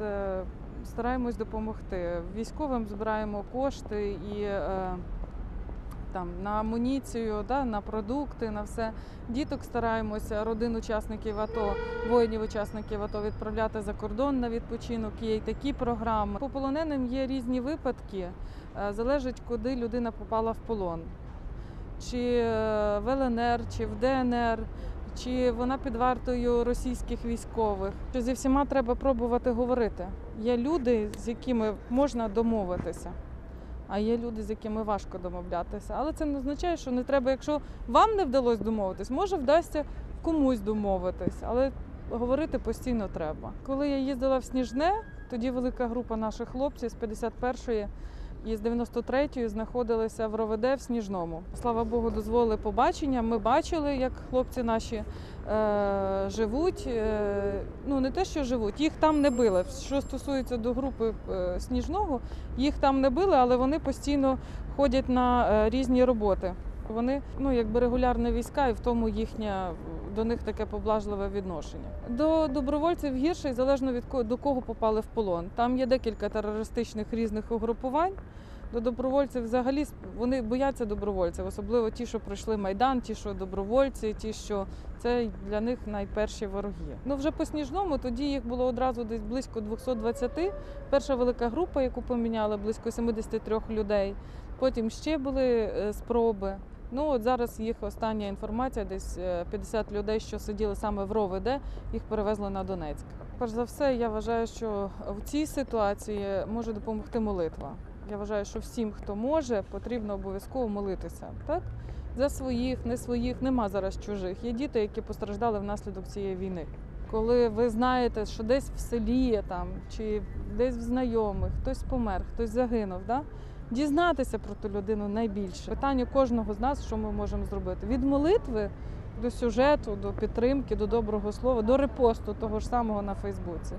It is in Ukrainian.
е, стараємось допомогти. Військовим збираємо кошти і е, там на амуніцію, да, на продукти, на все. Діток стараємося, родин учасників АТО, воїнів учасників АТО відправляти за кордон на відпочинок. Є й такі програми. По полоненим є різні випадки. Е, Залежить, куди людина попала в полон. Чи в ЛНР, чи в ДНР, чи вона під вартою російських військових. Що Зі всіма треба пробувати говорити. Є люди, з якими можна домовитися, а є люди, з якими важко домовлятися. Але це не означає, що не треба, якщо вам не вдалося домовитись, може вдасться комусь домовитись, але говорити постійно треба. Коли я їздила в Сніжне, тоді велика група наших хлопців з 51-ї і з 93-ї знаходилися в РОВД в Сніжному. Слава Богу, дозволили побачення. Ми бачили, як хлопці наші е, живуть. Е, ну не те, що живуть, їх там не били. Що стосується до групи е, Сніжного, їх там не били, але вони постійно ходять на е, різні роботи. Вони ну якби регулярні війська, і в тому їхнє до них таке поблажливе відношення. До добровольців гірше, залежно від кого до кого попали в полон. Там є декілька терористичних різних угрупувань. До добровольців взагалі вони бояться добровольців, особливо ті, що пройшли майдан, ті, що добровольці, ті, що це для них найперші вороги. Ну вже по сніжному тоді їх було одразу десь близько 220. Перша велика група, яку поміняли, близько 73 людей. Потім ще були е, спроби. Ну от зараз їх остання інформація, десь е, 50 людей, що сиділи саме в РОВД, їх перевезли на Донецьк. Перш за все, я вважаю, що в цій ситуації може допомогти молитва. Я вважаю, що всім, хто може, потрібно обов'язково молитися. Так? За своїх, не своїх, нема зараз чужих. Є діти, які постраждали внаслідок цієї війни. Коли ви знаєте, що десь в селі там, чи десь в знайомих хтось помер, хтось загинув, да? дізнатися про ту людину найбільше. Питання кожного з нас, що ми можемо зробити. Від молитви до сюжету, до підтримки, до доброго слова, до репосту того ж самого на Фейсбуці.